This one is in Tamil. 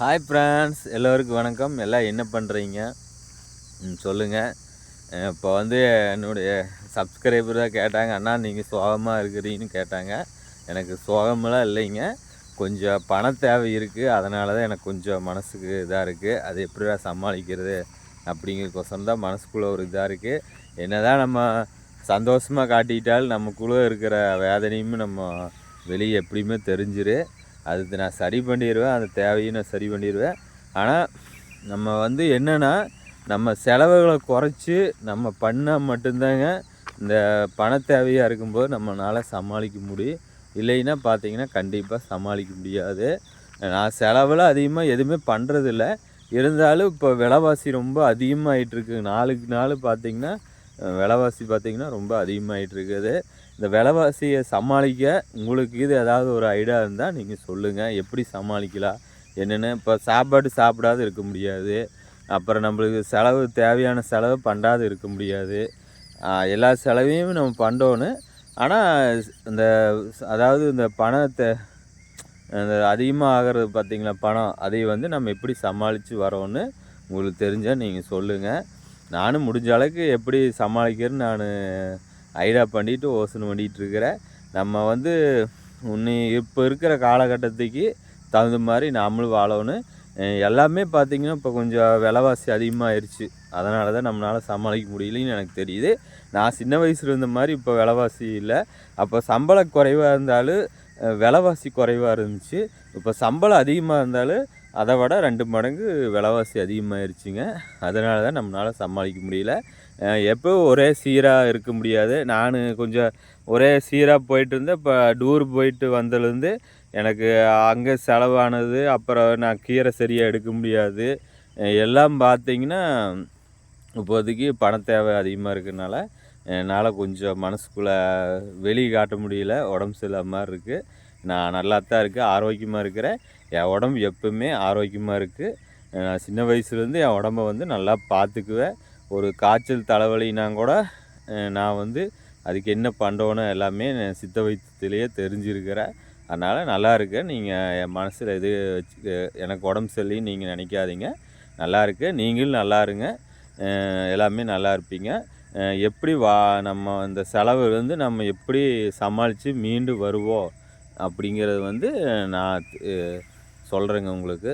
ஹாய் ஃப்ரெண்ட்ஸ் எல்லோருக்கும் வணக்கம். எல்லாம் என்ன பண்ணுறீங்க சொல்லுங்கள் இப்போ வந்து என்னுடைய சப்ஸ்கிரைபர் தான் கேட்டாங்க. அண்ணா நீங்கள் சோகமாக இருக்கிறீங்கன்னு கேட்டாங்க. எனக்கு சோகமெல்லாம் இல்லைங்க. கொஞ்சம் பண தேவை இருக்குது அதனால தான் எனக்கு கொஞ்சம் மனசுக்கு இதாக இருக்குது அது எப்படிடா சமாளிக்கிறது? அப்படிங்கிறக்கோசரம் தான் மனசுக்குள்ளே ஒரு இதாக இருக்குது என்ன தான் நம்ம சந்தோஷமாக காட்டிக்கிட்டாலும் நமக்குள்ளே இருக்கிற வேதனையும் நம்ம வெளியே எப்படியுமே தெரிஞ்சிரு. அது நான் சரி பண்ணிடுவேன் அந்த தேவையும் நான் சரி பண்ணிடுவேன் ஆனால் நம்ம வந்து என்னென்னா நம்ம செலவுகளை குறைச்சி நம்ம பண்ணால் மட்டும்தாங்க இந்த பண தேவையாக இருக்கும்போது நம்மளால் சமாளிக்க முடியும். இல்லைன்னா பார்த்தீங்கன்னா கண்டிப்பாக சமாளிக்க முடியாது. நான் செலவில் அதிகமாக எதுவுமே பண்ணுறதில்ல இருந்தாலும் இப்போ விலைவாசி ரொம்ப அதிகமாகிட்டு இருக்கு. நாளுக்கு நாள் பார்த்தீங்கன்னா விலைவாசி பார்த்தீங்கன்னா ரொம்ப அதிகமாகிட்டு இருக்குது இந்த விலைவாசியை சமாளிக்க உங்களுக்கு இது ஏதாவது ஒரு ஐடியா இருந்தால் நீங்கள் சொல்லுங்கள் எப்படி சமாளிக்கலாம்? என்னென்னு? இப்போ சாப்பாடு சாப்பிடாது இருக்க முடியாது. அப்புறம் நம்மளுக்கு செலவு தேவையான செலவு பண்ணாது இருக்க முடியாது. எல்லா செலவையும் நம்ம பண்ணோன்னு ஆனால் இந்த அதாவது இந்த பணத்தை அந்த அதிகமாக ஆகிறது பார்த்திங்களா? பணம் அதை வந்து நம்ம எப்படி சமாளித்து வரோன்னு உங்களுக்கு தெரிஞ்சால் நீங்கள் சொல்லுங்கள் நானும் முடிஞ்ச அளவுக்கு எப்படி சமாளிக்கிறேன்னு நான் ஐடியா பண்ணிட்டு யோசனை பண்ணிகிட்டு இருக்கிறேன். நம்ம வந்து உன்னை இப்போ இருக்கிற காலகட்டத்துக்கு தகுந்த மாதிரி நாமளும் வாழணும். எல்லாமே பார்த்திங்கன்னா இப்போ கொஞ்சம் விலைவாசி அதிகமாகிருச்சு அதனால தான் நம்மளால் சமாளிக்க முடியலன்னு எனக்கு தெரியுது. நான் சின்ன வயசில் இருந்த மாதிரி இப்போ விலைவாசி இல்லை. அப்போ சம்பளம் குறைவாக இருந்தாலும் விலைவாசி குறைவாக இருந்துச்சு. இப்போ சம்பளம் அதிகமாக இருந்தாலும் அதை விட ரெண்டு மடங்கு விலைவாசி அதிகமாகிருச்சுங்க அதனால தான் நம்மளால் சமாளிக்க முடியல. எப்போ ஒரே சீராக இருக்க முடியாது. நான் கொஞ்சம் ஒரே சீராக போயிட்டு இருந்தேன். இப்போ டூர் போயிட்டு வந்ததுலேருந்து எனக்கு அங்கே செலவானது அப்புறம் நான் கீரை சரியாக எடுக்க முடியாது. எல்லாம் பார்த்திங்கன்னா இப்போதைக்கு பண தேவை அதிகமாக இருக்கிறனால என்னால் கொஞ்சம் மனசுக்குள்ளே வெளியே காட்ட முடியல. உடம்பு சரியில்லாத மாதிரி இருக்குது நான் நல்லா தான் இருக்கேன் ஆரோக்கியமாக இருக்கிறேன். என் உடம்பு எப்பவுமே ஆரோக்கியமாக இருக்குது நான் சின்ன வயசுலேருந்து என் உடம்ப வந்து நல்லா பார்த்துக்குவேன் ஒரு காய்ச்சல் தலைவலினா கூட நான் வந்து அதுக்கு என்ன பண்ணுறோன்னு எல்லாமே சித்த வைத்தியத்திலேயே தெரிஞ்சிருக்கிறேன். அதனால் நல்லா இருக்கேன் நீங்கள் என் மனசில் எது வச்சு எனக்கு உடம்பு சரியில்லைன்னு நீங்கள் நினைக்காதீங்க. நல்லா இருக்கு. நீங்களும் நல்லா இருங்க. எல்லாமே நல்லா இருப்பீங்க. எப்படி வா நம்ம இந்த செலவு வந்து நம்ம எப்படி சமாளித்து மீண்டு வருவோம்? அப்படிங்கிறது வந்து நான் சொல்கிறேங்க உங்களுக்கு.